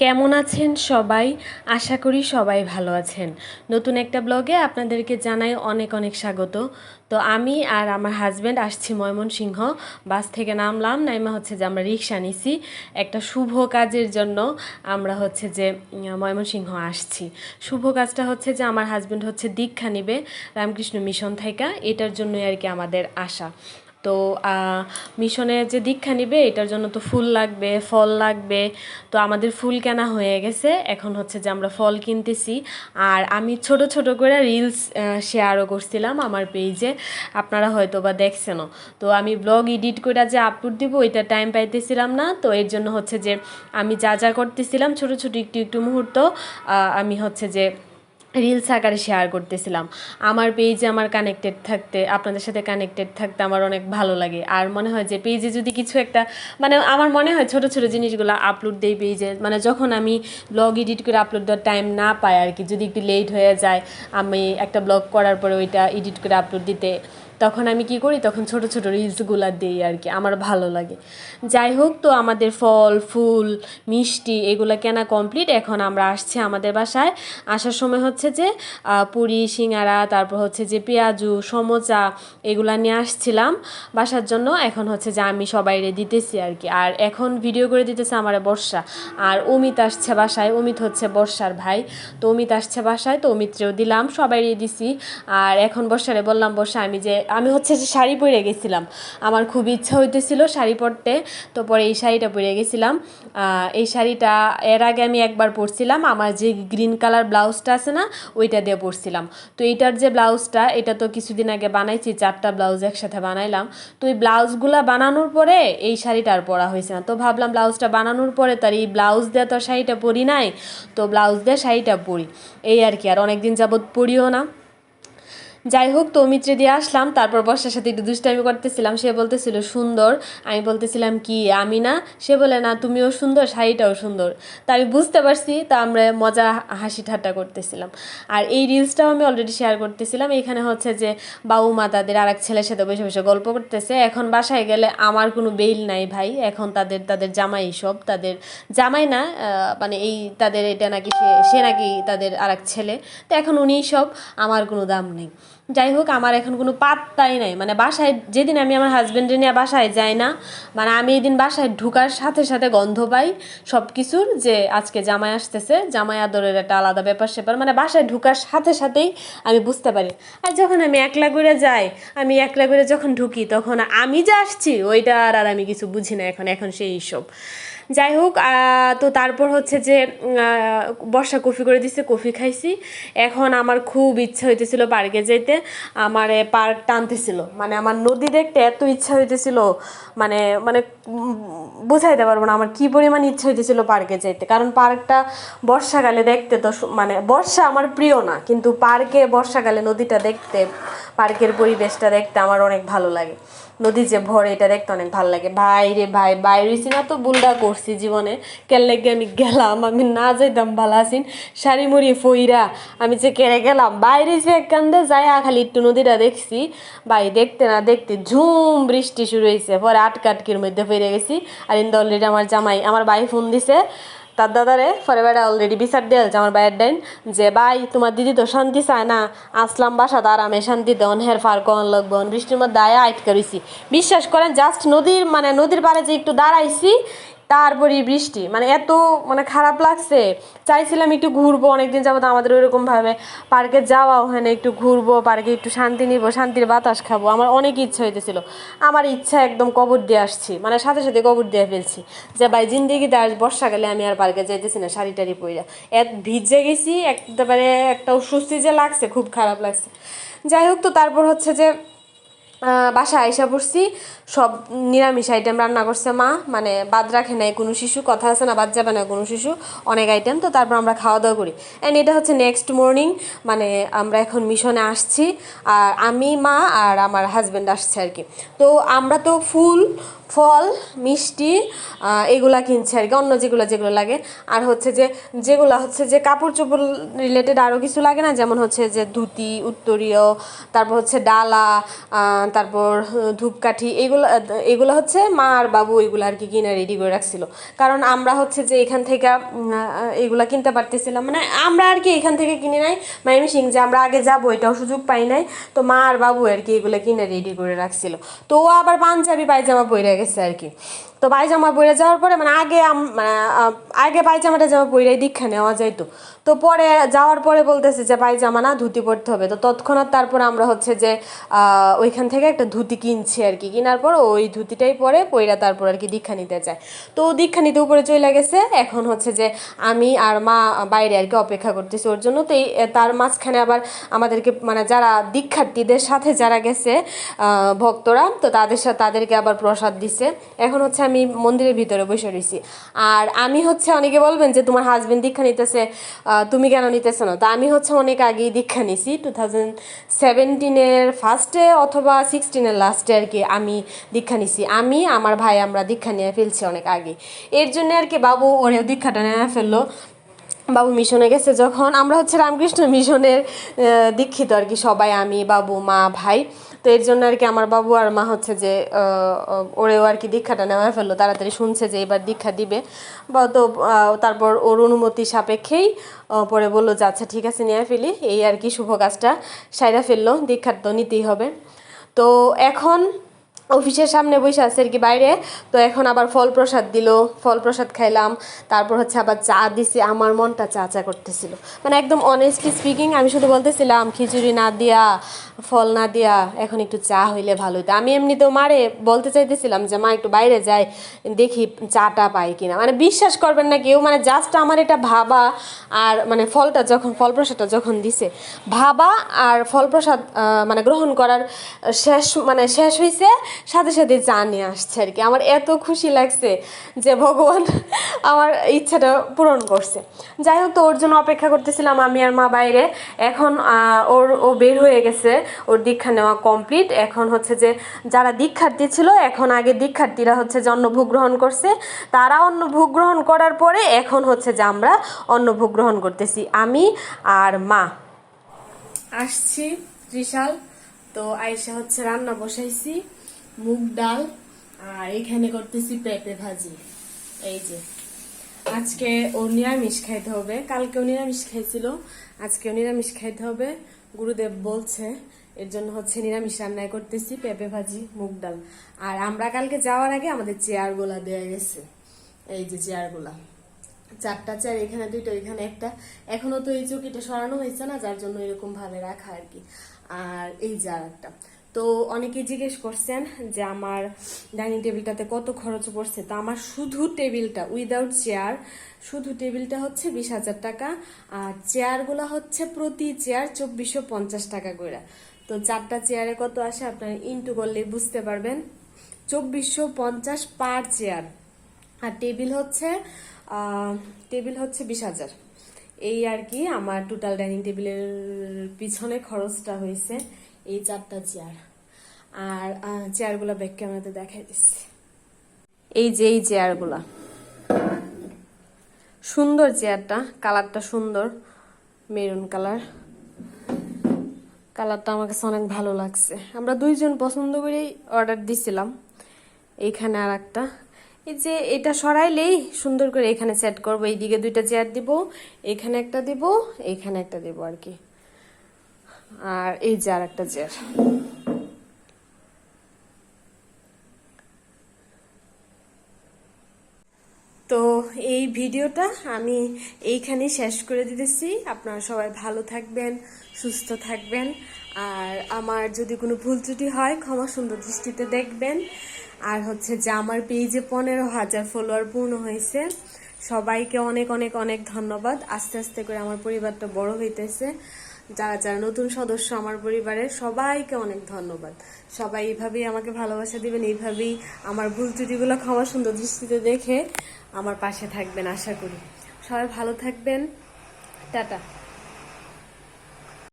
কেমন আছেন সবাই? আশা করি সবাই ভালো আছেন। নতুন একটা ব্লগে আপনাদেরকে জানাই অনেক অনেক স্বাগত। তো আমি আর আমার হাজব্যান্ড আসছি ময়মনসিংহ। বাস থেকে নামলাম। নাইমা হচ্ছে যে আমরা রিক্সা নিছি। একটা শুভ কাজের জন্য আমরা হচ্ছে যে ময়মনসিংহ আসছি। শুভ কাজটা হচ্ছে যে আমার হাজব্যান্ড হচ্ছে দীক্ষা নিবে রামকৃষ্ণ মিশন থেকে এটার জন্যই আর কি আমাদের আসা তো আহ, মিশনে যে দীক্ষা নিবে এটার জন্য তো ফুল লাগবে ফল লাগবে। তো আমাদের ফুল কেনা হয়ে গেছে। এখন হচ্ছে যে আমরা ফল কিনতেছি। আর আমি ছোট ছোট করে রিলস শেয়ারও করছিলাম আমার পেজে আপনারা হয়তো বা দেখছেনও। তো আমি ব্লগ এডিট করে যে আপলোড দিব ওইটা টাইম পাইতেছিলাম না। তো এর জন্য হচ্ছে যে আমি যা যা করতেছিলাম ছোট ছোট একটু একটু মুহূর্ত আমি হচ্ছে যে রিলস আকারে শেয়ার করতেছিলাম। আমার পেজে আমার কানেক্টেড থাকতে, আপনাদের সাথে কানেক্টেড থাকতে আমার অনেক ভালো লাগে। আর মনে হয় যে পেজে যদি কিছু একটা মানে আমার মনে হয় ছোট ছোট জিনিসগুলো আপলোড দেই পেজে মানে যখন আমি ব্লগ এডিট করে আপলোড দেওয়ার টাইম না পাই আর কি, যদি একটু লেট হয়ে যায়, আমি একটা ব্লগ করার পরে ওইটা এডিট করে আপলোড দিতে তখন আমি কি করি? তখন ছোট ছোট রিলসগুলো দিই আর কি, আমার ভালো লাগে। যাই হোক, তো আমাদের ফল, ফুল, মিষ্টি এগুলো কেনা কমপ্লিট এখন আমরা আসছি আমাদের বাসায়। আসার সময় হচ্ছে যে পুরি, সিঙ্গারা, তারপর হচ্ছে যে পেঁয়াজু, সমোচা এগুলা নিয়ে আসছিলাম বাসার জন্য। এখন হচ্ছে যে আমি সবাইরে দিতেছি আর কি। আর এখন ভিডিও করে দিতেছে আমার বর্ষা। আর অমিত আসছে বাসায়। অমিত হচ্ছে বর্ষার ভাই। তো অমিত আসছে বাসায়, তো অমিত্রেও দিলাম সবাইরে দিছি। আর এখন বর্ষারে বললাম, বর্ষা, আমি যে আমি হচ্ছে যে শাড়ি পরে গেছিলাম। আমার খুব ইচ্ছা হইতেছিল শাড়ি পরতে, তো পরে এই শাড়িটা পরে গেছিলাম। এই শাড়িটা এর আগে আমি একবার পরছিলাম, আমার যে গ্রিন কালার ব্লাউজটা আছে না, ওইটা দিয়ে পরছিলাম। তো এইটার যে ব্লাউজটা, এটা তো কিছুদিন আগে বানাইছি, চারটা ব্লাউজ একসাথে বানাইলাম। তো এই ব্লাউজগুলা বানানোর পরে এই শাড়িটা আর পরা হয়েছে না। তো ভাবলাম ব্লাউজটা বানানোর পরে তার এই ব্লাউজ দিয়ে তো শাড়িটা পরি নাই, তো ব্লাউজ দিয়ে শাড়িটা পরি। এই আর কি, আর অনেকদিন যাবৎ পরিও না। যাই হোক তো মিত্রে দিয়ে আসলাম, তারপর বর্ষার সাথে একটু দুষ্টামি করতেছিলাম। সে বলতেছিল, সুন্দর। আমি বলতেছিলাম, কি আমি না সে বলে, না, তুমিও সুন্দর, শাড়িটাও সুন্দর। তা আমি বুঝতে পারছি, তা আমরা মজা, হাসি ঠাট্টা করতেছিলাম। আর এই রিলসটাও আমি অলরেডি শেয়ার করতেছিলাম। এখানে হচ্ছে যে বাবু মা তাদের আর এক ছেলের সাথে বসে বসে গল্প করতেছে। এখন বাসায় গেলে আমার কোনো বেইল নাই ভাই। এখন তাদের তাদের জামাই সব। তাদের জামাই না মানে এই তাদের এটা নাকি সে নাকি তাদের আর ছেলে। তো এখন উনিই সব। আমার কোনো দাম নেই। যাই হোক আমার এখন কোনো পাত্তাই নাই। মানে বাসায় যেদিন আমি আমার হাজব্যান্ডে নিয়ে বাসায় যাই না মানে আমি এই দিন বাসায় ঢুকার সাথে সাথে গন্ধ পাই সব কিছুর যে আজকে জামাই আসতেছে। জামাই আদরের একটা আলাদা ব্যাপার স্যাপার মানে বাসায় ঢুকার সাথে সাথেই আমি বুঝতে পারি। আর যখন আমি একলা করে যাই, আমি একলা করে যখন ঢুকি, তখন আমি যে আসছি ওইটা আর আর আমি কিছু বুঝি না এখন এখন সেই সব। যাই হোক তো তারপর হচ্ছে যে বর্ষা কফি করে দিছে, কফি খাইছি। এখন আমার খুব ইচ্ছা হইতেছিল পার্কে যেতে আমার পার্ক টানতেছিল। মানে আমার নদী দেখতে এত ইচ্ছা হইতেছিল মানে মানে বোঝাইতে পারব না আমার কি পরিমাণ ইচ্ছা হইতেছিল পার্কে যেতে কারণ পার্কটা বর্ষাকালে দেখতে তো মানে বর্ষা আমার প্রিয় না, কিন্তু পার্কে, বর্ষাকালে নদীটা দেখতে, পার্কের পরিবেশটা দেখতে আমার অনেক ভালো লাগে। নদী যে ভরে, এটা দেখতে অনেক ভালো লাগে। ভাই রে ভাই বাইরেছি না তো বুলডা করছি জীবনে। কেন লেগে আমি গেলাম? আমি না যাইতাম ভালো আছিন। শাড়ি মুড়ি ফইরা আমি যে কেড়ে গেলাম। বাইরে যে কান্দে যাই খালি একটু নদীটা দেখছি। ভাই, দেখতে না দেখতে ঝুম বৃষ্টি শুরু হয়েছে পরে আটকাটকির মধ্যে ফিরে গেছি। আর ইন্দা অলরেডি আমার জামাই, আমার ভাই ফোন দিছে। তার দাদারে পরে বেড়া অলরেডি বিচার দেল যে আমার বাইয়ের ডাইন যে, ভাই, তোমার দিদি তো শান্তি চায় না। আসলাম বাসা তার আমি শান্তি দন হের ফার কন লগবন বৃষ্টির মধ্যে আয়া আটকা রয়েছি বিশ্বাস করেন জাস্ট নদীর মানে নদীর পাড়ে যে একটু দাঁড়াইছি তারপরই বৃষ্টি। মানে এত মানে খারাপ লাগছে। চাইছিলাম একটু ঘুরবো, অনেকদিন যাবত আমাদের ওইরকম ভাবে পার্কে যাওয়া ওখানে একটু ঘুরবো, পার্কে একটু শান্তি নিবো, শান্তির বাতাস খাব। আমার অনেক ইচ্ছা হইতেছিল। আমার ইচ্ছা একদম কবর দিয়ে আসছি। মানে সাথে সাথে কবর দিয়ে ফেলছি। যে ভাই, জিন্দিগিতে আজ বর্ষাকালে আমি আর পার্কে যাইতেছি না, শাড়ি টাড়ি পইরা। এত ভিজে গেছি, একেবারে একটা অস্বস্তি যে লাগছে, খুব খারাপ লাগছে। যাই হোক তো, তারপর হচ্ছে যে বাসায় আইসা পড়ছি। সব নিরামিষ আইটেম রান্না করছে মা। মানে বাদ রাখে নাই কোনো শিশু, কথা আছে না, বাদ যাবে না কোনো শিশু, অনেক আইটেম তো তারপর আমরা খাওয়া দাওয়া করি। অ্যান্ড এটা হচ্ছে নেক্সট মর্নিং মানে আমরা এখন মিশনে আসছি। আর আমি, মা আর আমার হাজব্যান্ড আসছে আর কি। তো আমরা তো ফুল ফল, মিষ্টি এগুলা কিনছে আর কি, অন্য যেগুলো যেগুলো লাগে। আর হচ্ছে যে, যেগুলো হচ্ছে যে কাপড় চোপড় রিলেটেড আরও কিছু লাগে না? যেমন হচ্ছে যে ধুতি, উত্তরীয়, তারপর হচ্ছে ডালা তারপর ধূপকাঠি, এগুলো এগুলো হচ্ছে মা আর বাবু এগুলো আর কি কিনে রেডি করে রাখছিল। কারণ আমরা হচ্ছে যে এখান থেকে এগুলা কিনতে পারতেছিলাম। মানে আমরা আর কি এখান থেকে কিনে নাই। মাইমি সিং যে আমরা আগে যাব, এটাও সুযোগ পাই নাই। তো মা আর বাবু আর কি এগুলো কিনে রেডি করে রাখছিল। তো ও আবার পাঞ্জাবি পায়জামা পরে গেছে আর কি? তো পায়জামা পরে যাওয়ার পরে মানে আগে মানে আগে পায়জামাটা জামা পরে দীক্ষা নেওয়া যাইতো, তো পরে যাওয়ার পরে বলতেছে যে পায়জামা না ধুতি পরতে হবে, তো তৎক্ষণাৎ তারপর আমরা হচ্ছে যে ওইখান থেকে একটা ধুতি কিনছি আর কি, কেনার পর ওই ধুতিটাই পরে পইরা তারপর আর কি দীক্ষা নিতে যায় তো দীক্ষা নিতে উপরে চলে গেছে, এখন হচ্ছে যে আমি আর মা বাইরে আর কি অপেক্ষা করতেছি ওর জন্য, তো এই তার মাঝখানে আবার আমাদেরকে মানে যারা দীক্ষার্থীদের সাথে যারা গেছে ভক্তরা, তো তাদের সাথে তাদেরকে আবার প্রসাদ দিছে। এখন হচ্ছে আমি মন্দিরের ভিতরে বসে রয়েছি। আর আমি হচ্ছে অনেকে বলবেন যে, তোমার হাজবেন্ড দীক্ষা নিতেছে তুমি কেন নিতেছো না? তো আমি হচ্ছে অনেক আগেই দীক্ষা নিছি টু থাউজেন্ড সেভেন্টিনের ফার্স্টে অথবা সিক্সটিনের লাস্টে আর কি আমি দীক্ষা নিছি। আমি, আমার ভাই, আমরা দীক্ষা নিয়ে ফেলছি অনেক আগে। এর জন্য আর কি বাবু ওরেও দীক্ষাটা নিয়ে ফেলল। বাবু মিশনে গেছে যখন, আমরা হচ্ছে রামকৃষ্ণ মিশনের দীক্ষিত আর কি সবাই, আমি, বাবু, মা, ভাই। তো এর জন্য আর কি আমার বাবু আর মা হচ্ছে যে ওরেও আর কি দীক্ষাটা নেওয়া ফেলল। তাড়াতাড়ি শুনছে যে এবার দীক্ষা দিবে। বা তো তারপর ওর অনুমতি সাপেক্ষেই পরে বলল যে আচ্ছা ঠিক আছে, নিয়ে ফেলি। এই আর কি শুভ কাজটা সাইরা ফেলল। দীক্ষার তো নিতেই হবে। তো এখন অফিসের সামনে বসে আছে আর কি বাইরে। তো এখন আবার ফল প্রসাদ দিল ফল প্রসাদ খাইলাম। তারপর হচ্ছে আবার চা দিছে, আমার মনটা চা চা করতেছিল। মানে একদম অনেস্টলি স্পিকিং আমি শুধু বলতেছিলাম, খিচুড়ি না দিয়া, ফল না দিয়া এখন একটু চা হইলে ভালো হতো আমি এমনিতেও মারে বলতে চাইতেছিলাম যে, মা, একটু বাইরে যাই, দেখি চাটা পাই কিনা। মানে বিশ্বাস করবেন না কেউ মানে জাস্ট আমার এটা ভাবা আর মানে ফলটা যখন ফল প্রসাদটা যখন দিছে, ভাবা আর ফল প্রসাদ মানে গ্রহণ করার শেষ মানে শেষ হয়েছে সাথে সাথে চা নিয়ে আসছে আর কি। আমার এত খুশি লাগছে যে ভগবান আমার ইচ্ছাটা পূরণ করছে। যাই হোক, তো ওর জন্য অপেক্ষা করতেছিলাম আমি আর মা বাইরে। এখন ওর, ও বের হয়ে গেছে। ওর দীক্ষা নেওয়া কমপ্লিট। এখন হচ্ছে যে যারা দীক্ষার্থী ছিল, এখন আগে দীক্ষার্থীরা হচ্ছে যে অন্নভোগ গ্রহণ করছে। তারা অন্নভোগ গ্রহণ করার পরে এখন হচ্ছে যে আমরা অন্নভোগ গ্রহণ করতেছি। আমি আর মা। আসছি, ত্রিশাল। তো আইসা হচ্ছে রান্না বসাইছি। মুগ ডাল, আর এখানে করতেছি পেঁপে ভাজি। এই যে। আজকে ও নিরামিষ খাইতে হবে। কালকেও নিরামিষ খাইছিল। আজকেও নিরামিষ খাইতে হবে। গুরুদেব বলছে, এর জন্য হচ্ছে নিরামিষ রান্নায় করতেছি পেঁপে ভাজি, মুগ ডাল। আর আমরা কালকে যাওয়ার আগে আমাদের চেয়ারগুলা দেয়া গেছে। এই যে চেয়ারগুলা। চারটা চেয়ার, এখানে দুইটা, এখানে একটা। এখনও তো এই চৌকিটা সরানো হয়েছে না, যার জন্য এরকম ভাবে রাখা আর কি। আর এই যে আর একটা তো অনেকে জিজ্ঞেস করছেন যে আমার ডাইনিং টেবিলটাতে কত খরচ পড়ছে। তো আমার শুধু টেবিলটা উইদাউট চেয়ার শুধু টেবিলটা হচ্ছে বিশ হাজার টাকা, আর চেয়ারগুলো হচ্ছে প্রতি চেয়ার চব্বিশশো পঞ্চাশ টাকা করে। তো চারটা চেয়ারে কত আসে আপনারা ইন্টু করলে বুঝতে পারবেন। চব্বিশশো পঞ্চাশ পার চেয়ার আর টেবিল হচ্ছে টেবিল হচ্ছে বিশ হাজার। এই আর কি আমার টোটাল ডাইনিং টেবিলের পিছনে খরচটা হয়েছে। এই চারটা চেয়ার আর চেয়ারগুলো ব্যাক ক্যামেরাতে দেখাই দিচ্ছি। এই যে এই চেয়ারগুলা সুন্দর চেয়ারটা কালারটা সুন্দর মেরুন কালার কালারটা আমার কাছে অনেক ভালো লাগছে। আমরা দুইজন পছন্দ করেই অর্ডার দিছিলাম। এইখানে আর একটা এই যে এটা সরাইলেই সুন্দর করে এখানে সেট করব। এইদিকে দুইটা চেয়ার দিব, এখানে একটা দিব, এখানে একটা দিব আর কি। আর এই যে আর একটা চেয়ার তো এই ভিডিওটা আমি এইখানে শেষ করে দিতেছি। আপনারা সবাই ভালো থাকবেন, সুস্থ থাকবেন। আর আমার যদি কোনো ভুল ত্রুটি হয়, ক্ষমা সুন্দর দৃষ্টিতে দেখবেন। আর হচ্ছে যে আমার পেজে পনেরো হাজার ফলোয়ার পূর্ণ হয়েছে। সবাইকে অনেক অনেক অনেক ধন্যবাদ। আস্তে আস্তে করে আমার পরিবারটা বড় হইতেছে। যারা যারা নতুন সদস্য আমার পরিবারের সবাইকে অনেক ধন্যবাদ। সবাই এইভাবেই আমাকে ভালোবাসা দিবেন, এইভাবেই আমার ভুল ত্রুটিগুলো ক্ষমা সুন্দর দৃষ্টিতে দেখে আমার পাশে থাকবেন, আশা করি। সবাই ভালো থাকবেন। টাটা।